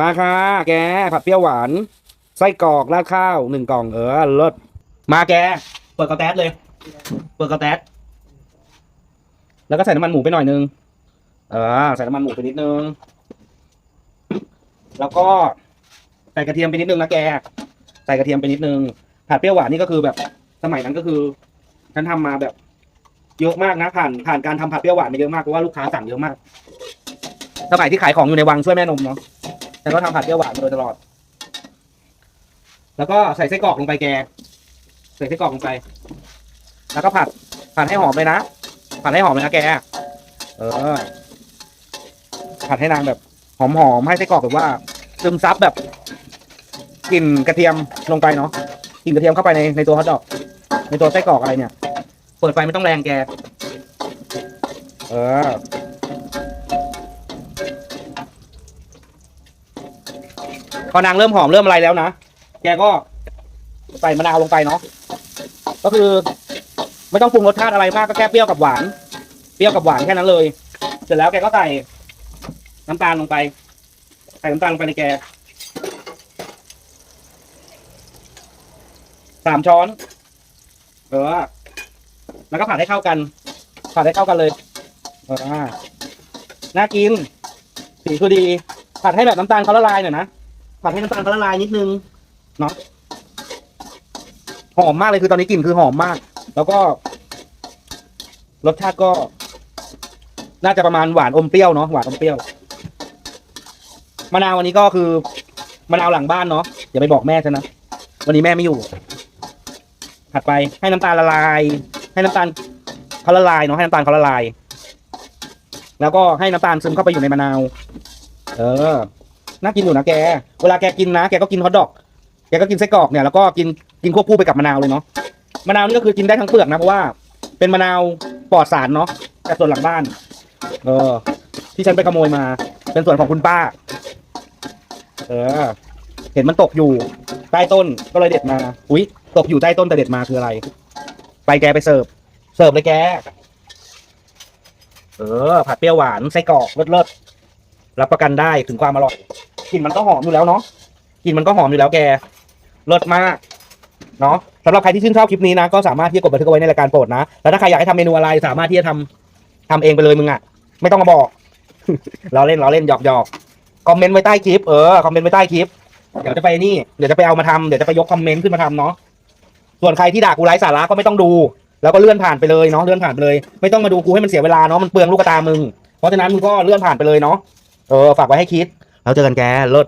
มาค่ะ แกผัดเปรี้ยวหวานไส้กรอกราดข้าวหนึ่งกล่องเออเลิศมาแก เปิดกระแต๊ดเลย เปิดกระแต๊ดแล้วก็ใส่น้ำมันหมูไปหน่อยนึง เออใส่น้ำมันหมูไปนิดนึง แล้วก็ใส่กระเทียมไปนิดนึงนะแก ใส่กระเทียมไปนิดนึง ผัดเปรี้ยวหวานนี่ก็คือแบบ สมัยนั้นก็คือฉันทำมาแบบ เยอะมากนะผ่านผ่านการทำผัดเปรี้ยวหวานมาเยอะมากเพราะว่าลูกค้าสั่งเยอะมาก สมัยที่ขายของอยู่ในวังช่วยแม่นมเนาะ ฉันก็ทำผัดเปรี้ยวหวานมาโดยตลอด แล้วก็ใส่ไส้กรอกลงไปแก ใส่ไส้กรอกลงไป แล้วก็ผัด ผัดให้หอมเลยนะ ผัดให้หอมเลยนะแก เออ ผัดให้นางแบบหอมๆให้ไส้กรอกแบบว่าซึมซับแบบกลิ่นกระเทียมลงไปเนาะ กลิ่นกระเทียมเข้าไปในในตัวฮอทดอก ในตัวไส้กรอกอะไรเนี่ย เปิดไฟไม่ต้องแรงแก เออ พอนางเริ่มหอมเริ่มอะไรแล้วนะ แกก็ใส่มะนาวลงไปเนาะ ก็คือ ไม่ต้องปรุงรสชาติอะไรมากก็แค่เปรี้ยวกับหวาน เปรี้ยวกับหวานแค่นั้นเลย เสร็จแล้วแกก็ใส่น้ำตาลลงไป ใส่น้ำตาลลงไปในแกสามช้อน เออ แล้วก็ผัดให้เข้ากัน ผัดให้เข้ากันเลย เออน่ากิน สีคือดี ผัดให้แบบน้ำตาลเขาละลายหน่อยนะ ผัดให้น้ำตาลเขาละลายนิดนึงเนาะหอมมากเลยคือตอนนี้กลิ่นคือหอมมาก แล้วก็ รสชาติก็ น่าจะประมาณหวานอมเปรี้ยวเนาะหวานอมเปรี้ยวมะนาววันนี้ก็คือมะนาวหลังบ้านเนาะอย่าไปบอกแม่ฉันนะวันนี้แม่ไม่อยู่ผัดไปให้น้ำตาลละลาย ให้น้ำตาลเขาละลายเนาะให้น้ำตาลเขาละลาย แล้วก็ให้น้ำตาลซึมเข้าไปอยู่ในมะนาว เออ น่ากินอยู่นะแก เวลาแกกินนะ แกก็กินฮอทดอก แกก็กินไส้กรอกเนี่ย แล้วก็กินกินควบคู่ไปกับมะนาวเลยเนาะ มะนาวนี่ก็คือกินได้ทั้งเปลือกนะ เพราะว่าเป็นมะนาวปลอดสารเนาะจากส่วนหลังบ้าน เออ ที่ฉันไปขโมยมา เป็นส่วนของคุณป้า เออ เห็นมันตกอยู่ใต้ต้น ก็เลยเด็ดมา อุ๊ย ตกอยู่ใต้ต้นแต่เด็ดมาคืออะไร ไปแกไปเสิร์ฟ เสิร์ฟเลยแก เออ ผัดเปรี้ยวหวานไส้กรอกเลิศๆรับประกันได้ถึงความอร่อย ลิ่นมันก็หอมอยู่แล้วเนาะกลิ่นมันก็หอมอยู่แล้วแกเลิศมากเนาะสำหรับใครที่ชื่นชอบคลิปนี้นะ ก็สามารถที่จะกดบันทึกเอาไว้ในรายการโปรดนะแล้วถ้าใครอยากให้ทำเมนูอะไรสามารถที่จะทำทำเองไปเลยมึงอะไม่ต้องมาบอกเราเล่นเราเล่นหยอกหยอกคอมเมนต์ไว้ใต้คลิปเออคอมเมนต์ไว้ใต้คลิปเดี๋ยวจะไปนี่เดี๋ยวจะไปเอามาทำเดี๋ยวจะไปยกคอมเมนต์ขึ้นมาทำเนาะส่วนใครที่ด่ากูไร้สาระก็ไม่ต้องดู แล้วก็เลื่อนผ่านไปเลยเนาะเลื่อนผ่านไปเลย ไม่ต้องมาดูกูให้มันเสียเวลาเนาะมันเปลืองลูกตามึงเพราะฉะนั้นมึงก็เลื่อนผ่านไปเลยเนาะเออฝากไว้ให้คิด แล้วเจอกันแกเลิศ